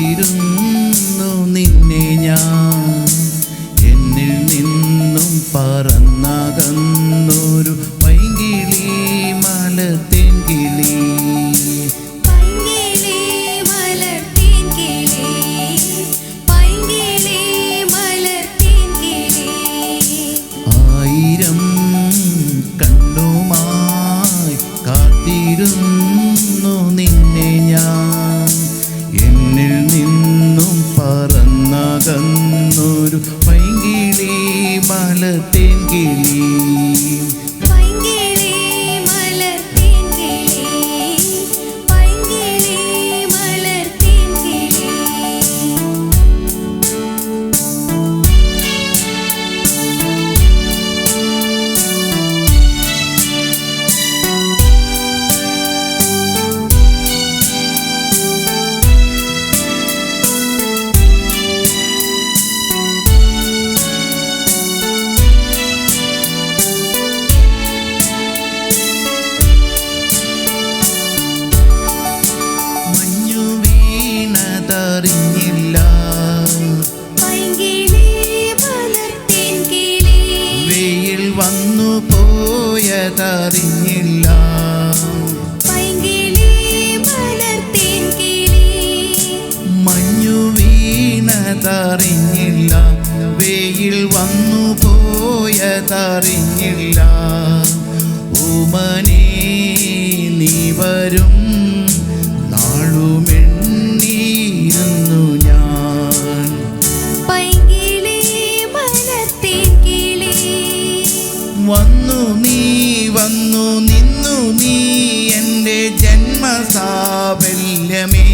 കാത്തിരുന്നു കിളി മഞ്ഞു വീണതറിഞ്ഞില്ല വെയിൽ വന്നു പോയതറിഞ്ഞില്ല ഉമനേ നീ വരും നീ വന്നു നിന്നു നീ എന്റെ ജന്മസാഫല്യമേ.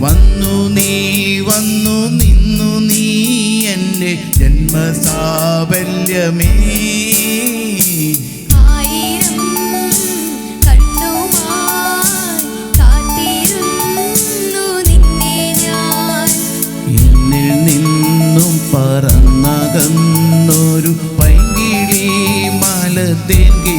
വന്നു നീ വന്നു നിന്നു നീ എന്റെ ജന്മസാഫല്യമേ. din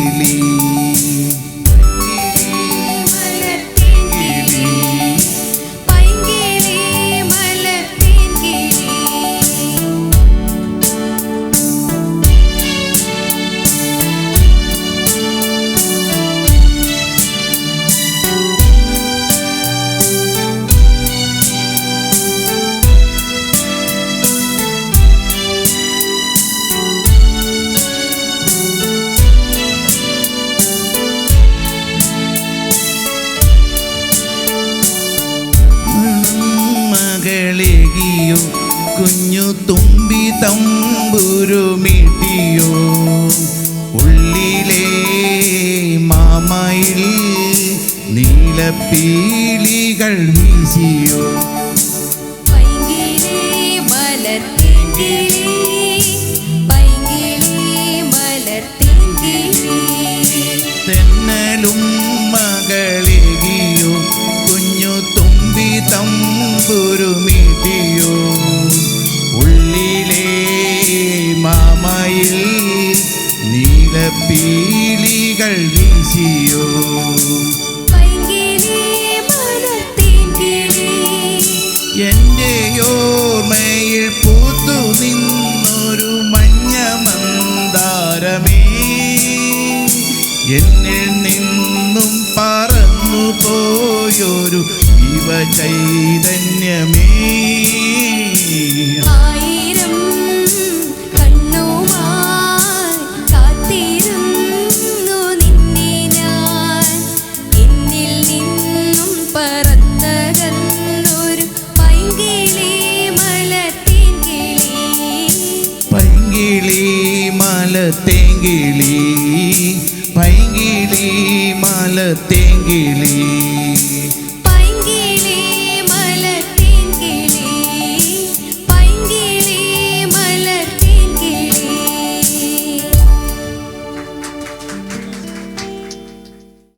മകളെകിയോ കുഞ്ഞു തുമ്പി തമ്പുരുമിട്ടിയോ? ഉള്ളിലേ മാമയിൽ നീലപ്പീലികൾ മാമയിൽ നീലപ്പീലികൾ വീശിയോ? എന്റെ ഓർമ്മയിൽ പൂത്തു നിന്നൊരു മഞ്ഞ മന്ദാരമേ. എന്നിൽ നിന്നും പറന്നു പോയൊരു ജീവചൈതന്യമേ. ആയിരം മലത്തേങ്കിളി പൈങ്കിളി മലത്തേങ്കിളി